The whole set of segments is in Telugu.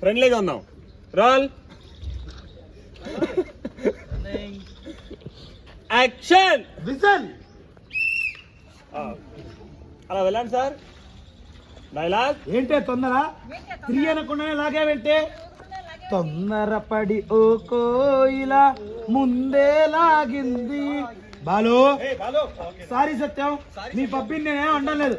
ఫ్రెండ్లీగా ఉందాం రోల్. యాక్షన్ విజన్ అలా వెళ్ళండి సార్. డైలాగ్. ఏంటే తొందర? తిరిగి అనకుండానే లాగావంటే తొందరపడి ఓ కోయిల ముందే లాగింది. బాలు. సారీ సత్యం. నీ పప్పిని నేనేం అనలేదు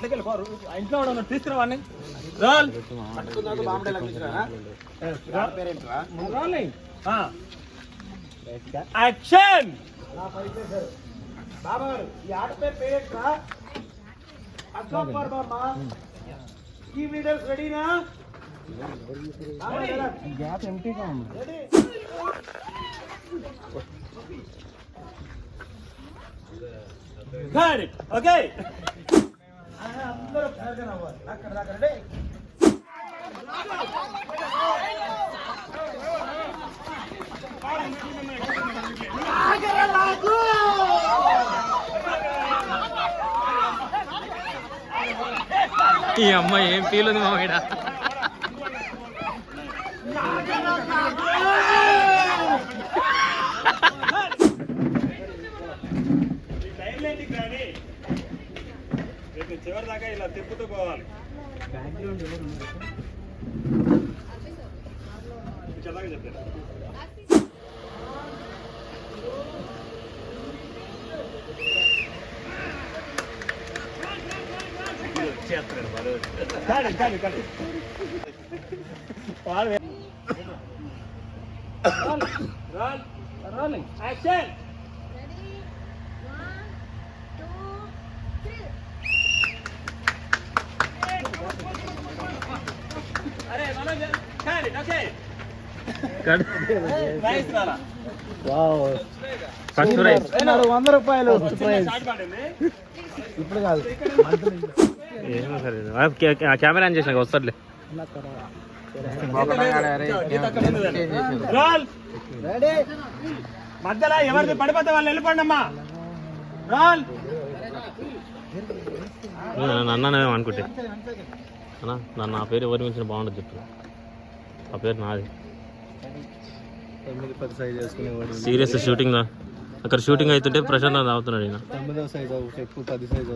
పోరు ఆ ఇంట్లో వాడు ఉన్నాడు, తీసుకురావాడిని రోల్. రోలింగ్ యాక్షన్ బాబా ఈ ఆట పేరు పేరేట్రా అశోక్ ఈ వీడియోస్ రెడీనా గ్యాప్ ఎంటీగా ఉంది ఓకే అందరూ ఒకసారిగా నవ్వాలి అక్కడ దాకా రెడీ ఈ అమ్మాయి ఏం ఫీల్ ఉంది మామయ్య దాకా ఇలా తిప్పుతూ పోవాలి చల్లగా చెప్పారు కాదు కాదు వంద రూపాయలు ఇప్పుడు కాదు కెమెరా ఆన్ చేసినాక వస్తాడులే మధ్యలో ఎవరిది పడిపోతే వాళ్ళు వెళ్ళిపోండి అమ్మా రోల్ నన్ను అనుకుంటే అన్నా నన్ను నా పేరు ఎవరి మించిన బాగుండదు చెప్తున్నా ఆ పేరు నాది. తొమ్మిది పది సైజ్ వేసుకునేవాడు సీరియస్ షూటింగ్ దా అక్కడ షూటింగ్ అవుతుంటే ప్రశాంత్ తాగుతున్నాడు ఈయన. తొమ్మిదో సైజ్ చెప్పు పది సైజ్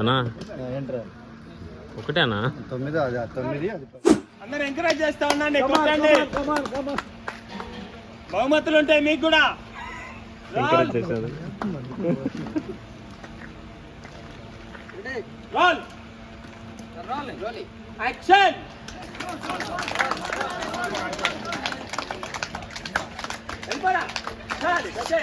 అన్నా? ఏంట్రా? ఒకటే అన్నా? తొమ్మిది అది తొమ్మిది అది అందరు ఎంకరేజ్ చేస్తా ఉండండి కొట్టండి బహుమతులు ఉంటాయి మీకు కూడా. రోల్. రోల్. యాక్షన్ వెళ్ళిపోరా చాలు, ఓకే.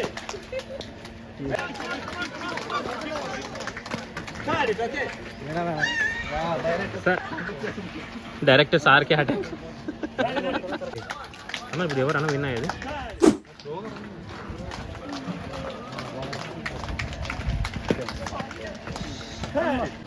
చాలు, ఓకే. సార్ డైరెక్ట్ సార్కి అటాక్ అన్న ఇప్పుడు ఎవరు అన్న విన్నా ఇది Hey!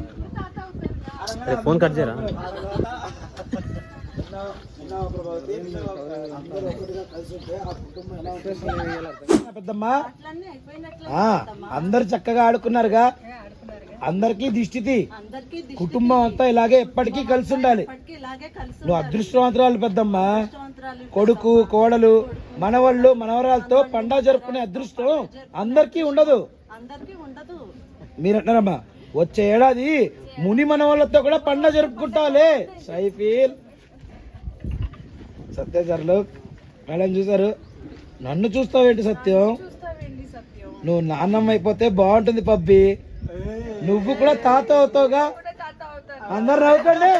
ఓకే ఫోన్ కట్ చేయరా? పెద్దమ్మా. అట్లన్నీ అయిపోయినట్లే ఆ, అందరు చక్కగా ఆడుకున్నారుగా. అందరికీ దిష్టితి అందరికీ దిష్టి కుటుంబం అంతా ఇలాగే ఎప్పటికీ కలిసి ఉండాలి. ఇప్పటికీ ఇలాగే కలిసి నువ్వు అదృష్టవంతురాలు పెద్దమ్మా. కొడుకు కోడలు మనవాళ్ళు మనవరాలతో పండగ జరుపుకునే అదృష్టం అందరికీ ఉండదు. అందరికీ ఉండదు. మీరంటారమ్మా వచ్చే ఏడాది ముని మన వాళ్ళతో కూడా పండుగ జరుపుకుంటాలే. సైఫీల్. సత్యం సార్లు మేడం చూసారు నన్ను చూస్తావేంటి సత్యం? సత్యం నువ్వు నాన్నమ్మ అయిపోతే బాగుంటుంది పబ్బి. నువ్వు కూడా తాత అవుతావుగా? అందరు నవ్వుకోండి.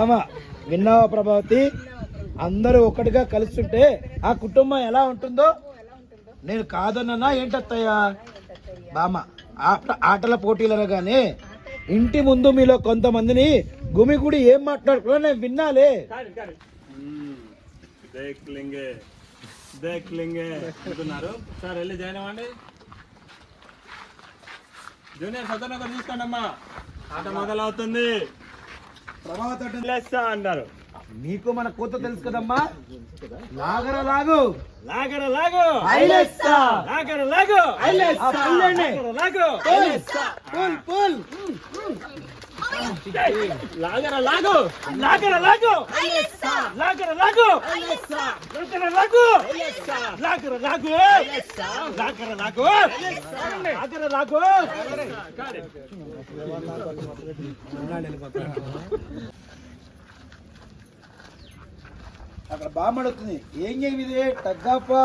ఆమా విన్నావా ప్రభావతి? అందరూ ఒకటిగా కలుస్తుంటే ఆ కుటుంబం ఎలా ఉంటుందో? నేను కాదన్నా ఏంటత్తయ్యా? బామ్మ ఆట ఆటల పోటీలు కానీ ఇంటి ముందు మీలో కొంతమందిని గుమిగుడి ఏం మాట్లాడుకున్నా నేను విన్నాలే. దేక్ లింగే దేక్ లింగే అంటున్నారు. సార్ వెళ్ళి జాయిన్ అవ్వండి. జూనియర్ చూసుకోండి అమ్మా. ఆట మొదలవుతుంది. ప్రభావతి అన్నారు. మీకు మన కూత తెలుసు కదమ్మా? లాగర లాగు. లాగర లాగు. ఐలెస్సా. లాగర లాగు. లాగు. Pull pull. లాగర లాగు. లాగర లాగు. లాగర లాగు. లాగర లాగు. లాగర లాగు. లాగర లాగు. లాగర లాగు. అక్కడ బామ్మడుతుంది ఏం చేయమిది టగ్గాపా